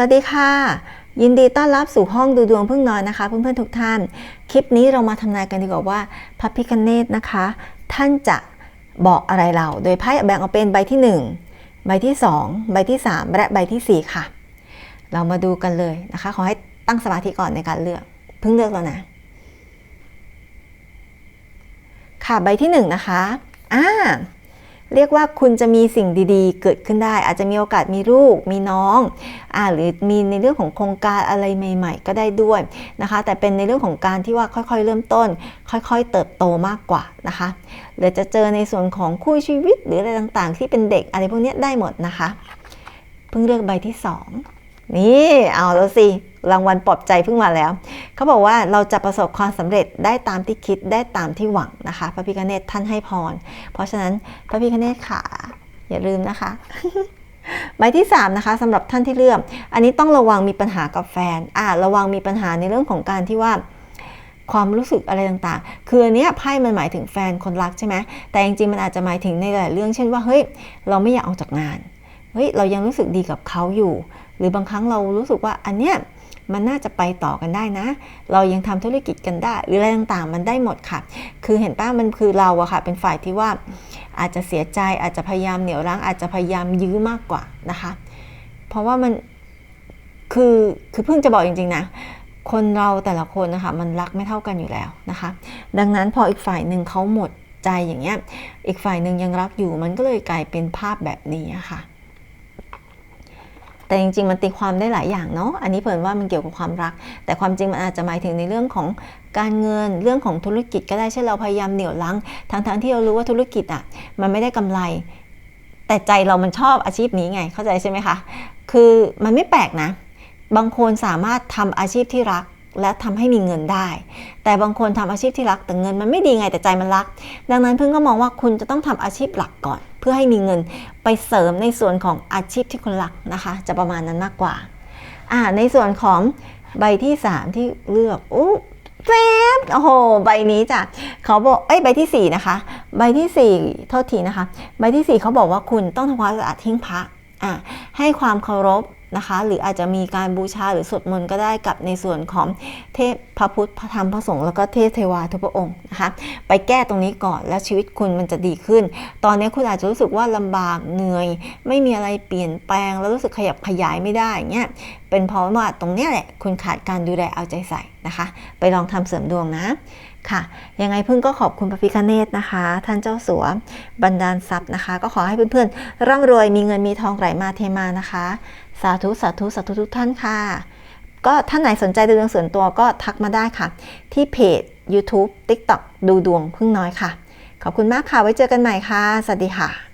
วัสดีค่ะ ยินดีต้อนรับสู่ห้องดูดวงพึ่งน้อยนะคะ เพื่อนๆทุกท่าน คลิปนี้เรามาทำนายกันดีกว่าว่าพระพิคเนตนะคะ ท่านจะบอกอะไรเรา โดยไพ่แบ่งออกเป็นใบที่ 1 ใบที่ 2 ใบที่ 3 และใบทีสี่4 ค่ะ เรามาดูกันเลยนะคะ ขอให้ตั้งสมาธิก่อนในการเลือกเพิ่งเลือกแล้วนะ ค่ะใบที่ 1 นะคะอ่า เรียกว่าคุณจะมีสิ่งดีๆ เกิดขึ้นได้ อาจจะมีโอกาสมีลูก มีน้องอ่าหรือมีในเรื่องของโครงการอะไรใหม่ ๆ ก็ได้ด้วยนะคะ แต่เป็นในเรื่องของการที่ว่าค่อยๆ เริ่มต้น ค่อยๆ เติบโตมากกว่านะคะหรือจะเจอในส่วนของคู่ชีวิตหรืออะไรต่างๆ ที่เป็นเด็กอะไรพวกนี้ได้หมดนะคะ เพิ่งเลือกใบที่ 2 นี่เอาแล้วสิ รางวัลปลอบใจเพิ่งมาแล้ว เขาบอกว่าเราจะประสบความสำเร็จได้ตามที่คิดได้ตามที่หวังนะคะ พระพิฆเนศท่านให้พร เพราะฉะนั้นพระพิฆเนศขาอย่าลืมนะคะใบที่3นะคะสำหรับท่านที่เลือกอันนี้ต้องระวังมีปัญหากับแฟนอ่าระวังมีปัญหาในเรื่องของการที่ว่าความรู้สึกอะไรต่างๆ คืออันเนี้ยไพ่มันหมายถึงแฟนคนรักใช่ไหมแต่จริงๆมันอาจจะหมายถึงในหลายเรื่อง เช่นว่าเฮ้ยเราไม่อยากออกจากงานเฮ้ยเรายังรู้สึกดีกับเขาอยู่ หรือบางครั้งเรารู้สึกว่าอันเนี้ย มันน่าจะไปต่อกันได้นะ เรายังทำธุรกิจกันได้ หรืออะไรต่างๆ มันได้หมดค่ะ คือเห็นป้ามันคือเราอะค่ะ เป็นฝ่ายที่ว่าอาจจะเสียใจอาจจะพยายามเหนี่ยวรั้งอาจจะพยายามยื้อมากกว่านะคะ เพราะว่ามันคือคือเพิ่งจะบอกจริงๆนะคนเราแต่ละคนนะคะมันรักไม่เท่ากันอยู่แล้วนะคะ ดังนั้นพออีกฝ่ายหนึ่งเขาหมดใจอย่างเงี้ยอีกฝ่ายหนึ่งยังรักอยู่มันก็เลยกลายเป็นภาพแบบนี้อะค่ะ แต่จริงๆมันตีความได้หลายอย่างเนาะอันนี้เผินว่ามันเกี่ยวกับความรัก แต่ความจริงมันอาจจะหมายถึงในเรื่องของการเงินเรื่องของธุรกิจก็ได้เช่นเราพยายามเหนี่ยวลังทั้งๆที่เรารู้ว่าธุรกิจอะมันไม่ได้กำไร แต่ใจเรามันชอบอาชีพนี้ไงเข้าใจใช่ไหมคะคือมันไม่แปลกนะ บางคนสามารถทำอาชีพที่รัก และทำให้มีเงินได้ แต่บางคนทำอาชีพที่รักแต่เงินมันไม่ดีไงแต่ใจมันรัก ดังนั้นเพิ่งก็มองว่าคุณจะต้องทำอาชีพหลักก่อน เพื่อให้มีเงินไปเสริมในส่วนของอาชีพที่คุณรักนะคะ จะประมาณนั้นมากกว่าอ่า ในส่วนของใบที่ 3 ที่เลือกอู้แฟบโอ้โห ใบนี้จ้ะเขาบอก เอ้ย ใบที่ 4 นะคะ ใบที่ 4 โทษทีนะคะ ใบที่ 4 เขาบอกว่าคุณต้องทำความสะอาดทิ้งพระอ่าให้ความเคารพ นะคะ หรืออาจจะมีการบูชาหรือสวดมนต์ก็ได้กับในส่วนของเทพพระพุทธพระธรรมพระสงฆ์แล้วก็เทพเทวาทุกพระองค์นะคะ ไปแก้ตรงนี้ก่อนแล้วชีวิตคุณมันจะดีขึ้น ตอนนี้คุณอาจจะรู้สึกว่าลำบากเหนื่อย ไม่มีอะไรเปลี่ยนแปลง แล้วรู้สึกขยับขยายไม่ได้เงี้ยเป็นเพราะว่าตรงเนี้ยแหละคุณขาดการดูแลเอาใจใส่นะคะ ไปลองทำเสริมดวงนะ ค่ะยังไงพึ่งก็ขอบคุณพระพิคเนตนะคะ ท่านเจ้าสัวบรรดาลทรัพย์นะคะ ก็ขอให้เพื่อนๆ ร่ำรวยมีเงินมีทองไหลมาเทมานะคะ สาธุสาธุสาธุทุกท่านค่ะ ก็ท่านไหนสนใจดูดวงส่วนตัวก็ทักมาได้ค่ะ ที่เพจ YouTube TikTok ดูดวงพึ่งน้อยค่ะ ขอบคุณมากค่ะไว้เจอกันใหม่ค่ะ สวัสดีค่ะ